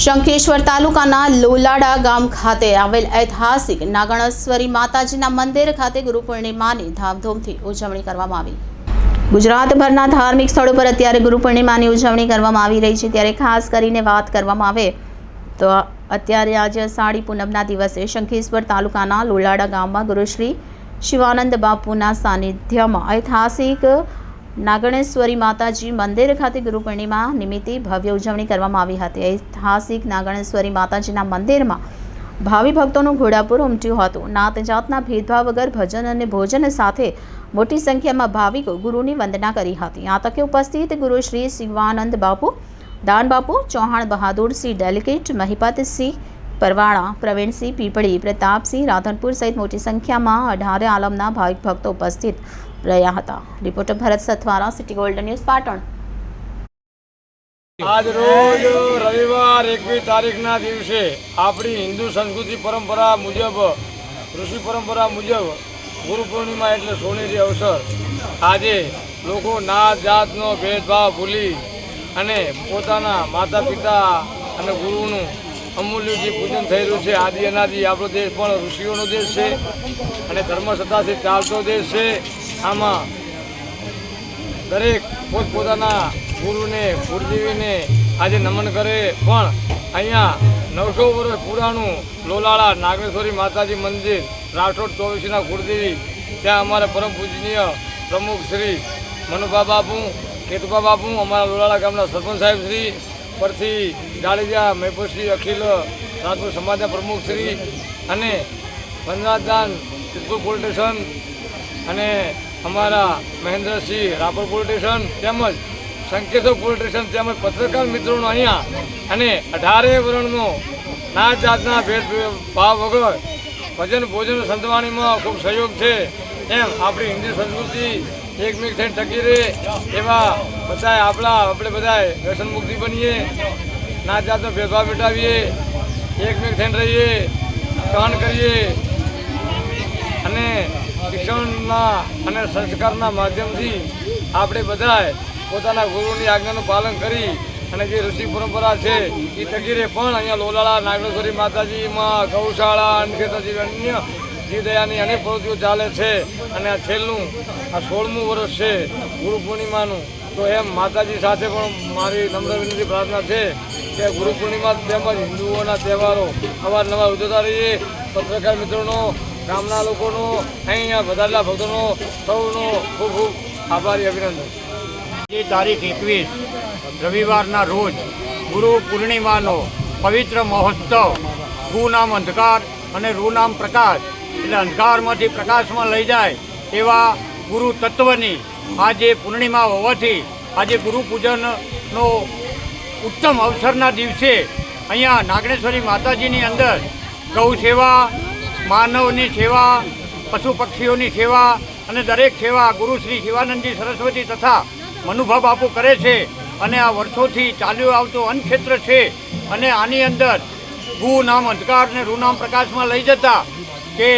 શંખેશ્વર તાલુકાના લોલાડા ગામ ખાતે આવેલ ઐતિહાસિક નાગણેશ્વરી માતાજીના મંદિર ખાતે ગુરુ પૂર્ણિમાની ધામધૂમથી ઉજવણી કરવામાં આવી. ગુજરાતભરના ધાર્મિક સ્થળો પર અત્યારે ગુરુ પૂર્ણિમાની ઉજવણી કરવામાં આવી રહી છે. ત્યારે ખાસ કરીને વાત કરવામાં આવે તો અત્યારે આજે અષાઢી પૂનમના દિવસે શંખેશ્વર તાલુકાના લોલાડા ગામમાં ગુરુશ્રી શિવાનંદ બાપુના સાનિધ્યમાં ઐતિહાસિક નાગણેશ્વરી માતાજી મંદિર ખાતે ગુરુ પૂર્ણિમા નિમિત્તે ભવ્ય ઉજવણી કરવામાં આવી હતી. ઐતિહાસિક નાગણેશ્વરી માતાજીના મંદિરમાં ભાવિ ભક્તોનું ઘોડાપુર ઉમટ્યું હતું. નાત જાતના ભેદભાવ વગર ભજન અને ભોજન સાથે મોટી સંખ્યામાં ભાવિકો ગુરુની વંદના કરી હતી. આ તકે ઉપસ્થિત ગુરુ શ્રી શિવાનંદ બાપુ, દાન બાપુ, ચૌહાણ બહાદુરસિંહ મહિપત મહિપતસિંહ પરવાળા, પ્રવીણસિંહ પીપળી, પ્રતાપસિંહ રાધનપુર સહિત મોટી સંખ્યામાં અઢારે આલમના ભાવિક ભક્તો ઉપસ્થિત રહ્યા હતા. Reporter Bharat Sathvara, city golden news, Patan. આજ રોજ રવિવાર એકવીસ તારીખના દિવસે આપણી હિન્દુ સંસ્કૃતિ પરંપરા મુજબ, ઋષિ પરંપરા મુજબ ગુરુ પૂર્ણિમા એટલે સોનેરી અવસર. આજે લોકો નાત જાતનો ભેદભાવ ભૂલી અને પોતાના માતા પિતા અને ગુરુનું અમૂલ્ય જે પૂજન રહ્યું છે, આદિ અનાદિ, આપણો દેશ પણ ઋષિઓનો દેશ છે અને ધર્મસત્તાથી ચાલતો દેશ છે. આમાં દરેક પોતપોતાના ગુરુને ગુરુદેવીને આજે નમન કરે. પણ અહીંયા નવસો વર્ષ પુરાણું લોલાળા નાગેશ્વરી માતાજી મંદિર, રાઠોડ ચોવીસના ગુરુદેવી, ત્યાં અમારા પરમ પૂજનીય પ્રમુખ શ્રી મનુભા બાપુ કેતુભા બાપુ, અમારા લોલાળા ગામના સરપંચ સાહેબ શ્રી પરથી જાડેજા મહેપુરશ્રી અખિલ, રાજપૂત સમાજના પ્રમુખ શ્રી અને પંજાબદાન સિદ્ધપુર પોલીસ સ્ટેશન અને અમારા મહેન્દ્રસિંહ રાપર પોલીસ સ્ટેશન તેમજ સંકેતો પોલીસ સ્ટેશન તેમજ પત્રકાર મિત્રોનો અહીંયા અને અઢારે વર્ણનો નાત જાતના ભેદભાવ વગર ભજન ભોજન સંતવાણીમાં ખૂબ સહયોગ છે એમ આપણી હિન્દુ સંસ્કૃતિ એકમેક થઈને ટકી રહે. એવા બધા આપણા, આપણે બધા વ્યસન મુક્તિ બનીએ. નાત જાતનો ભેદભાવ મિટાવીએ એકમેક થઈને રહીએ. સહન કરીએ. અને શિક્ષણના અને સંસ્કારના માધ્યમથી આપણે બધાએ પોતાના ગુરુની આજ્ઞાનું પાલન કરી અને જે ઋષિ પરંપરા છે એ ટકી રહે. પણ અહીંયા લોલાળા નાગેશ્વરી માતાજીમાં ગૌશાળા અન્નખેતર જેવી અન્ય જીવદયાની અનેક પ્રવૃત્તિઓ ચાલે છે અને આ છેલ્લું, આ સોળમું વર્ષ છે ગુરુ પૂર્ણિમાનું. તો એમ માતાજી સાથે પણ મારી નમ્ર વિનંતી પ્રાર્થના છે કે ગુરુ પૂર્ણિમા તેમજ હિન્દુઓના તહેવારો અવારનવાર ઉજવતા રહીએ. પત્રકાર મિત્રોનો, ગામના લોકોનો, અહીંયા વધારેલા ભક્તોનો, સૌનો ખૂબ ખૂબ આભારી અભિનંદન. જે, તારીખ એકવીસ, રવિવારના રોજ ગુરુ પૂર્ણિમાનો પવિત્ર મહોત્સવ. ગુ નામ અંધકાર અને રૂ નામ પ્રકાશ. એટલે અંધકારમાંથી પ્રકાશમાં લઈ જાય એવા ગુરુ તત્વની આજે પૂર્ણિમા હોવાથી આજે ગુરુ પૂજનનો ઉત્તમ અવસરના દિવસે અહીંયા નાગણેશ્વરી માતાજીની અંદર ગૌ સેવા, માનવની સેવા, પશુ પક્ષીઓની સેવા અને દરેક સેવા ગુરુ શ્રી શિવાનંદજી સરસ્વતી તથા મનુભા બાપુ કરે છે અને આ વર્ષોથી ચાલ્યો આવતું અન્નક્ષેત્ર છે અને આની અંદર ગુ નામ, અંધકાર ને રૂ નામ પ્રકાશમાં લઈ જતા કે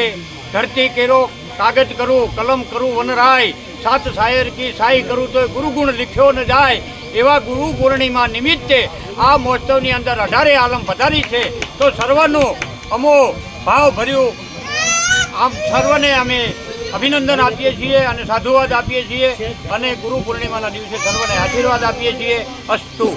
ધરતી કેરો કાગજ કરું, કલમ કરું, વનરાય, સાત શાયર કી સાઈ કરું, તો ગુરુગુણ લખ્યો ન જાય. એવા ગુરુ પૂર્ણિમા નિમિત્તે આ મહોત્સવની અંદર અઢારે આલમ પધારી છે. તો સર્વનું અમો ભાવ ભર્યું. આમ સર્વને અમે અભિનંદન આપીએ છીએ અને સાધુવાદ આપીએ છીએ અને ગુરુ પૂર્ણિમાના દિવસે સર્વને આશીર્વાદ આપીએ છીએ. અસ્તુ.